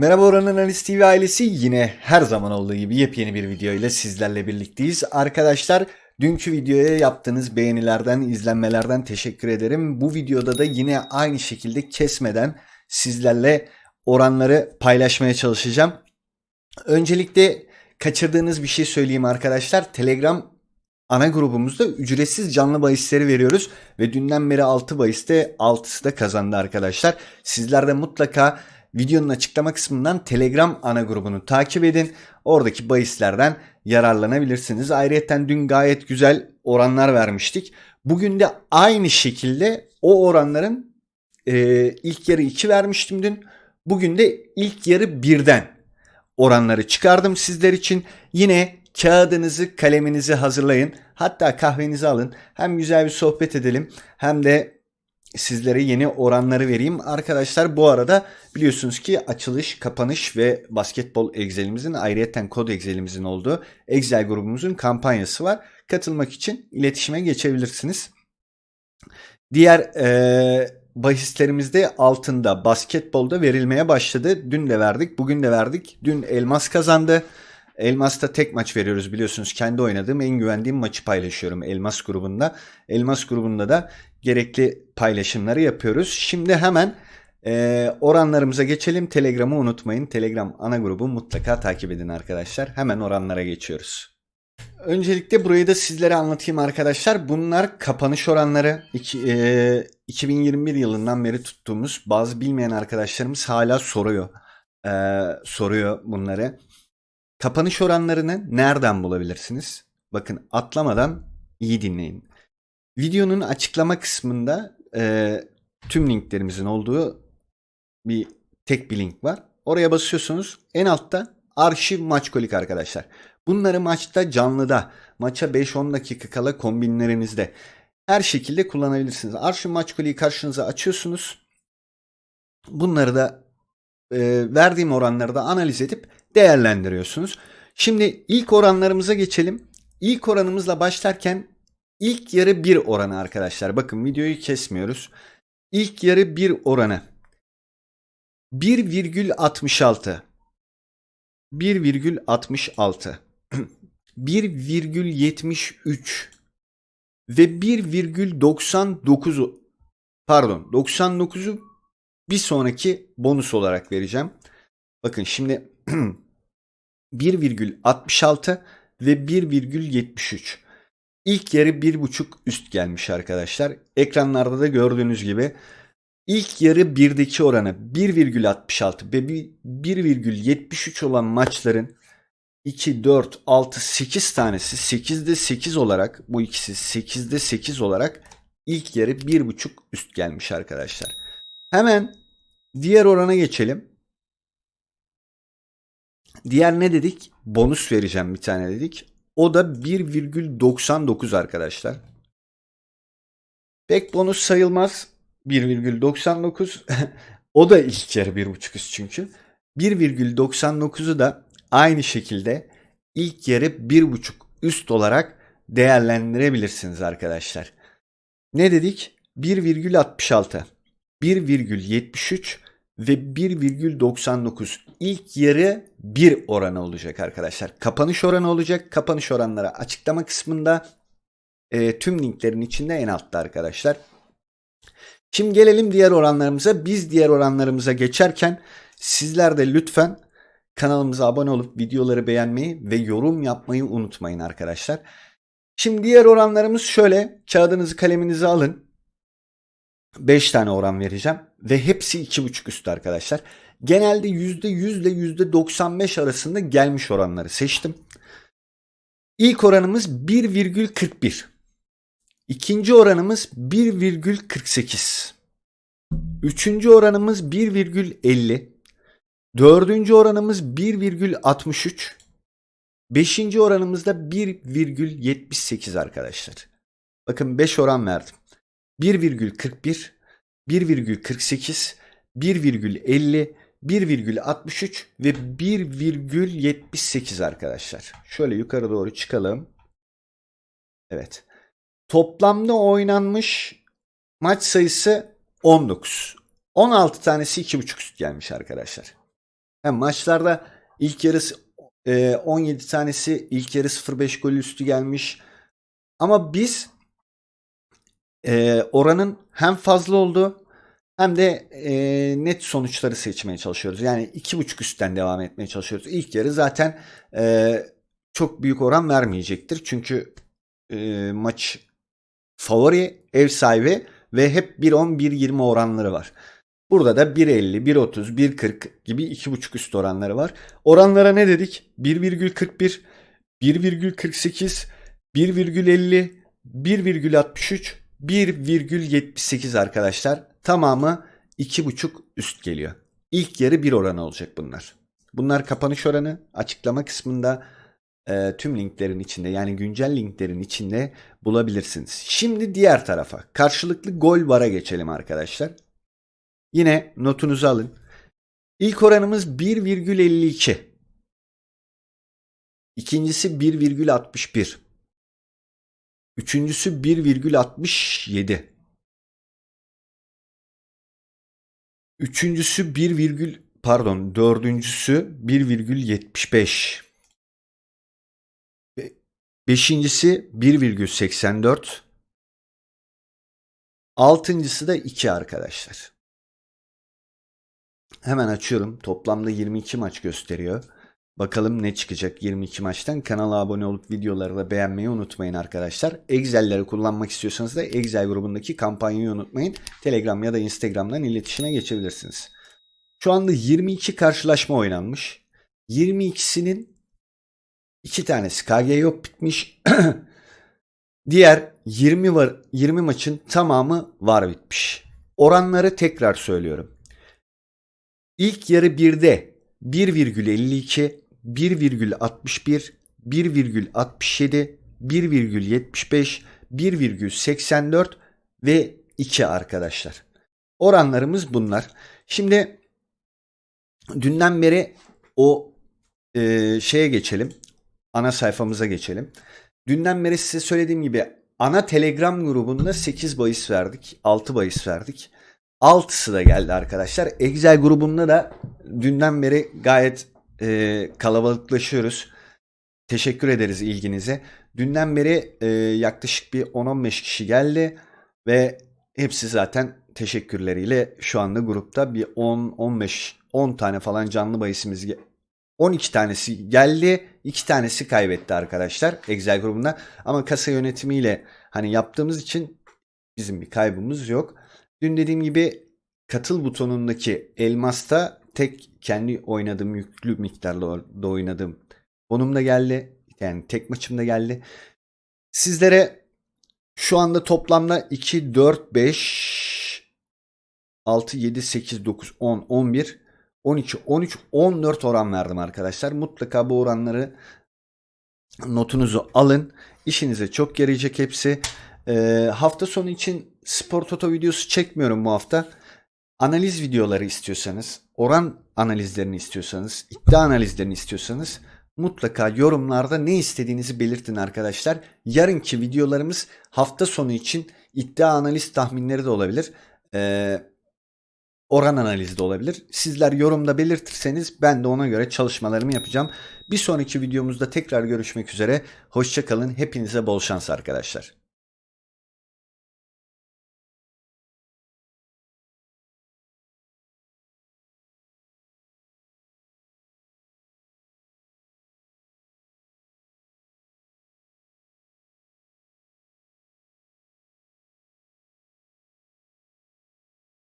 Merhaba Oran Analiz TV ailesi yine her zaman olduğu gibi yepyeni bir video ile sizlerle birlikteyiz. Arkadaşlar dünkü videoya yaptığınız beğenilerden, izlenmelerden teşekkür ederim. Bu videoda da yine aynı şekilde kesmeden sizlerle oranları paylaşmaya çalışacağım. Öncelikle kaçırdığınız bir şey söyleyeyim arkadaşlar. Telegram ana grubumuzda ücretsiz canlı bahisleri veriyoruz ve dünden beri 6 bahiste 6'sı da kazandı arkadaşlar. Sizler de mutlaka videonun açıklama kısmından Telegram ana grubunu takip edin. Oradaki bahislerden yararlanabilirsiniz. Ayrıca dün gayet güzel oranlar vermiştik. Bugün de aynı şekilde o oranların e, ilk yarı 2 vermiştim dün. Bugün de ilk yarı 1'den oranları çıkardım sizler için. Yine kağıdınızı, kaleminizi hazırlayın. Hatta kahvenizi alın. Hem güzel bir sohbet edelim hem de sizlere yeni oranları vereyim. Arkadaşlar bu arada biliyorsunuz ki açılış, kapanış ve basketbol Excel'imizin ayrıyeten kod Excel'imizin olduğu Excel grubumuzun kampanyası var. Katılmak için iletişime geçebilirsiniz. Diğer e, bahislerimiz de altında basketbolda verilmeye başladı. Dün de verdik, bugün de verdik. Dün Elmas kazandı. Elmas'ta tek maç veriyoruz biliyorsunuz. Kendi oynadığım en güvendiğim maçı paylaşıyorum Elmas grubunda. Elmas grubunda da gerekli paylaşımları yapıyoruz. Şimdi hemen e, oranlarımıza geçelim. Telegram'ı unutmayın. Telegram ana grubu mutlaka takip edin arkadaşlar. Hemen oranlara geçiyoruz. Öncelikle burayı da sizlere anlatayım arkadaşlar. Bunlar kapanış oranları. İki, e, 2021 yılından beri tuttuğumuz bazı bilmeyen arkadaşlarımız hala soruyor. E, soruyor bunları. Kapanış oranlarını nereden bulabilirsiniz? Bakın atlamadan iyi dinleyin. Videonun açıklama kısmında e, tüm linklerimizin olduğu bir tek bir link var. Oraya basıyorsunuz. En altta arşiv maç kolik arkadaşlar. Bunları maçta canlıda, maça 5-10 dakika kala kombinlerinizde her şekilde kullanabilirsiniz. Arşiv maç koliği karşınıza açıyorsunuz. Bunları da e, verdiğim oranları da analiz edip değerlendiriyorsunuz. Şimdi ilk oranlarımıza geçelim. İlk oranımızla başlarken ilk yarı 1 oranı arkadaşlar. Bakın videoyu kesmiyoruz. İlk yarı 1 oranı 1,66 1,66 1,73 ve 1,99 pardon 99'u bir sonraki bonus olarak vereceğim. Bakın şimdi 1,66 ve 1,73. İlk yarı 1,5 üst gelmiş arkadaşlar. Ekranlarda da gördüğünüz gibi ilk yarı 1'deki oranı 1,66 ve 1,73 olan maçların 2, 4, 6, 8 tanesi 8'de 8 olarak bu ikisi 8'de 8 olarak ilk yarı 1,5 üst gelmiş arkadaşlar. Hemen diğer orana geçelim. Diğer ne dedik? Bonus vereceğim bir tane dedik. O da 1,99 arkadaşlar. Pek bonus sayılmaz. 1,99. o da ilk yarı 1,5 üst çünkü. 1,99'u da aynı şekilde ilk yarı 1,5 üst olarak değerlendirebilirsiniz arkadaşlar. Ne dedik? 1,66, 1,73 ve 1,99 ilk yarı 1 oranı olacak arkadaşlar. Kapanış oranı olacak. Kapanış oranları açıklama kısmında e, tüm linklerin içinde en altta arkadaşlar. Şimdi gelelim diğer oranlarımıza. Biz diğer oranlarımıza geçerken sizler de lütfen kanalımıza abone olup videoları beğenmeyi ve yorum yapmayı unutmayın arkadaşlar. Şimdi diğer oranlarımız şöyle. Kağıdınızı kaleminizi alın. 5 tane oran vereceğim ve hepsi 2.5 üstü arkadaşlar. Genelde %100 ile %95 arasında gelmiş oranları seçtim. İlk oranımız 1,41. İkinci oranımız 1,48. Üçüncü oranımız 1,50. Dördüncü oranımız 1,63. Beşinci oranımız da 1,78 arkadaşlar. Bakın 5 oran verdim. 1,41, 1,48, 1,50, 1,63 ve 1,78 arkadaşlar. Şöyle yukarı doğru çıkalım. Evet. Toplamda oynanmış maç sayısı 19. 16 tanesi 2.5 üst gelmiş arkadaşlar. Hem maçlarda ilk yarısı e, 17 tanesi ilk yarı 0-5 gol üstü gelmiş. Ama biz e, oranın hem fazla olduğu hem de e, net sonuçları seçmeye çalışıyoruz. Yani iki buçuk üstten devam etmeye çalışıyoruz. İlk yarı zaten e, çok büyük oran vermeyecektir. Çünkü e, maç favori ev sahibi ve hep 1.10 1.20 oranları var. Burada da 1.50, 1.30, 1.40 gibi 2.5 üst oranları var. Oranlara ne dedik? 1,41, 1,48, 1,50, 1,63, 1,78 arkadaşlar. Tamamı 2.5 üst geliyor. İlk yarı 1 oranı olacak bunlar. Bunlar kapanış oranı. Açıklama kısmında e, tüm linklerin içinde yani güncel linklerin içinde bulabilirsiniz. Şimdi diğer tarafa karşılıklı gol vara geçelim arkadaşlar. Yine notunuzu alın. İlk oranımız 1,52. İkincisi 1,61. Üçüncüsü 1,67. Üçüncüsü 1, virgül- pardon dördüncüsü 1,75. Be- Beşincisi 1,84. Altıncısı da 2 arkadaşlar. Hemen açıyorum. Toplamda 22 maç gösteriyor. Bakalım ne çıkacak 22 maçtan. Kanala abone olup videoları da beğenmeyi unutmayın arkadaşlar. Excel'leri kullanmak istiyorsanız da Excel grubundaki kampanyayı unutmayın. Telegram ya da Instagram'dan iletişime geçebilirsiniz. Şu anda 22 karşılaşma oynanmış. 22'sinin iki tanesi KG yok bitmiş. Diğer 20 var 20 maçın tamamı var bitmiş. Oranları tekrar söylüyorum. İlk yarı 1'de 1,52, 1,61, 1,67, 1,75, 1,84 ve 2 arkadaşlar. Oranlarımız bunlar. Şimdi dünden beri o e, şeye geçelim. Ana sayfamıza geçelim. Dünden beri size söylediğim gibi ana Telegram grubunda 8 bahis verdik. 6 bahis verdik. 6'sı da geldi arkadaşlar. Excel grubunda da dünden beri gayet e, kalabalıklaşıyoruz. Teşekkür ederiz ilginize. Dünden beri e, yaklaşık bir 10-15 kişi geldi ve hepsi zaten teşekkürleriyle şu anda grupta bir 10-15 10 tane falan canlı bahisimiz ge- 12 tanesi geldi, 2 tanesi kaybetti arkadaşlar Excel grubunda. Ama kasa yönetimiyle hani yaptığımız için bizim bir kaybımız yok. Dün dediğim gibi katıl butonundaki elmasta tek kendi oynadığım yüklü miktarda da oynadığım bonumda geldi. Yani tek maçımda geldi. Sizlere şu anda toplamda 2, 4, 5, 6, 7, 8, 9, 10, 11, 12, 13, 14 oran verdim arkadaşlar. Mutlaka bu oranları notunuzu alın. İşinize çok yarayacak hepsi. Ee, hafta sonu için spor toto videosu çekmiyorum bu hafta. Analiz videoları istiyorsanız, oran analizlerini istiyorsanız, iddia analizlerini istiyorsanız mutlaka yorumlarda ne istediğinizi belirtin arkadaşlar. Yarınki videolarımız hafta sonu için iddia analiz tahminleri de olabilir. Ee, oran analizi de olabilir. Sizler yorumda belirtirseniz ben de ona göre çalışmalarımı yapacağım. Bir sonraki videomuzda tekrar görüşmek üzere. Hoşçakalın. Hepinize bol şans arkadaşlar.